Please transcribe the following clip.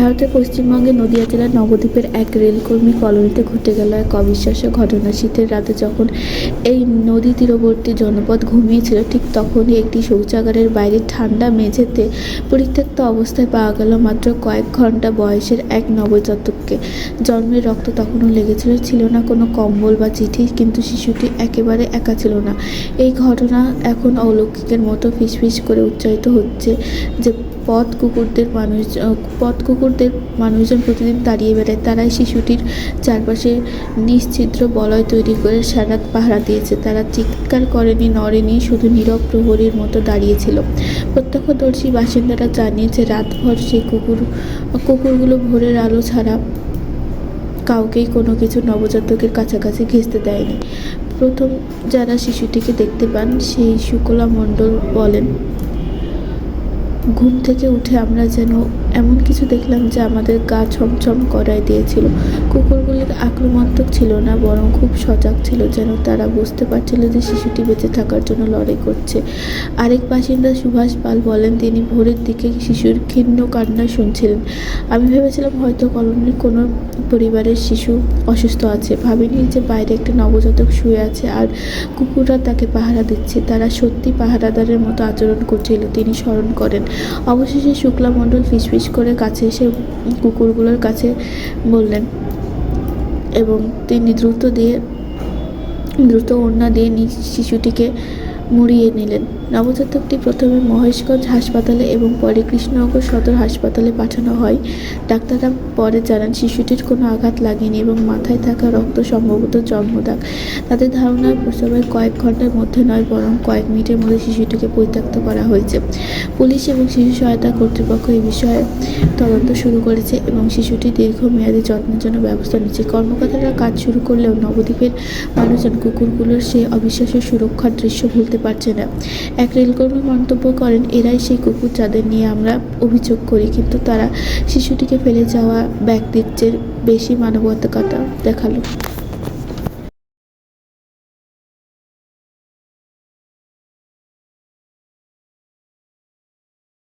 ভারতের পশ্চিমবঙ্গের নদিয়া জেলার নবদ্বীপের এক রেলকর্মী কলোনিতে ঘটে গেল এক অবিশ্বাস্য ঘটনা। শীতের রাতে যখন এই নদী তীরবর্তী জনপদ ঘুমিয়েছিল, ঠিক তখনই একটি শৌচাগারের বাইরে ঠান্ডা মেঝেতে পরিত্যক্ত অবস্থায় পাওয়া গেল মাত্র কয়েক ঘণ্টা বয়সের এক নবজাতককে। জন্মের রক্ত তখনও লেগেছিল, ছিল না কোনো কম্বল বা চিঠি, কিন্তু শিশুটি একেবারে একা ছিল না। এই ঘটনা এখন অলৌকিকের মতো ফিসফিস করে উচ্চারিত হচ্ছে যে পথ কুকুরদের মানুষ পথ কুকুরদের মানুষজন প্রতিদিন তাড়িয়ে বেড়ায়। তারাই শিশুটির চারপাশে নিশ্ছিদ্র বলয় তৈরি করে সারাত পাহারা দিয়েছে। তারা চিৎকার করেনি, নড়েনি, শুধু নীরব প্রহরীর মতো দাঁড়িয়েছিল। প্রত্যক্ষদর্শী বাসিন্দারা জানিয়েছে, রাতভর সেই কুকুর, কুকুরগুলো ভোরের আলো ছাড়া কাউকেই কোনো কিছু নবজাতকের কাছাকাছি ঘেঁচতে দেয়নি। প্রথম যারা শিশুটিকে দেখতে পান, সেই শুক্লা মণ্ডল বলেন ঘুম থেকে উঠে আমরা যেন এমন কিছু দেখলাম যে আমাদের গা ছমছম করায় দিয়েছিল। কুকুরগুলি আক্রমণাত্মক ছিল না, বরং খুব সজাগ ছিল যেন তারা বুঝতে পারছিল যে শিশুটি বেঁচে থাকার জন্য লড়াই করছে। আরেক বাসিন্দা সুভাষ পাল বলেন, তিনি ভোরের দিকে শিশুর ক্ষীণ কান্না শুনছিলেন। আমি ভেবেছিলাম হয়তো কলোনির কোনো পরিবারের শিশু অসুস্থ আছে। ভাবিনি যে বাইরে একটা নবজাতক শুয়ে আছে আর কুকুররা তাকে পাহারা দিচ্ছে। তারা সত্যি পাহারাদারের মতো আচরণ করছিল। তিনি স্মরণ করেন অবশেষে শুক্লা মণ্ডল ফিসফিস করে কাছে এসে কুকুরগুলোর কাছে বললেন, এবং তিনি দ্রুত দিয়ে, দ্রুত ওড়না দিয়ে নিজ শিশুটিকে মুড়িয়ে নিলেন। নবজাতকটি প্রথমে মহেশগঞ্জ হাসপাতালে এবং পরে কৃষ্ণনগর সদর হাসপাতালে পাঠানো হয়। ডাক্তাররা পরে জানান, শিশুটির কোনো আঘাত লাগেনি এবং মাথায় থাকা রক্ত সম্ভবত জন্মদাগ। তাদের ধারণা প্রসবের কয়েক ঘণ্টার মধ্যে নয়, বরং কয়েক মিনিটের মধ্যে শিশুটিকে পরিত্যক্ত করা হয়েছে। পুলিশ এবং শিশু সহায়তা কর্তৃপক্ষ এই বিষয়ে তদন্ত শুরু করেছে এবং শিশুটির দীর্ঘমেয়াদী যত্নের জন্য ব্যবস্থা নিচ্ছে। কর্মকর্তারা কাজ শুরু করলেও নবদ্বীপের মানুষজন কুকুরগুলোর সেই অবিশ্বাস্য সুরক্ষার দৃশ্য ভুলতে পারছে না। এক রেলকর্মী মন্তব্য করেন, এরাই সেই কুকুর যাদের নিয়ে আমরা অভিযোগ করি, কিন্তু তারা শিশুটিকে ফেলে যাওয়া ব্যক্তিত্বের বেশি মানবতা দেখাল।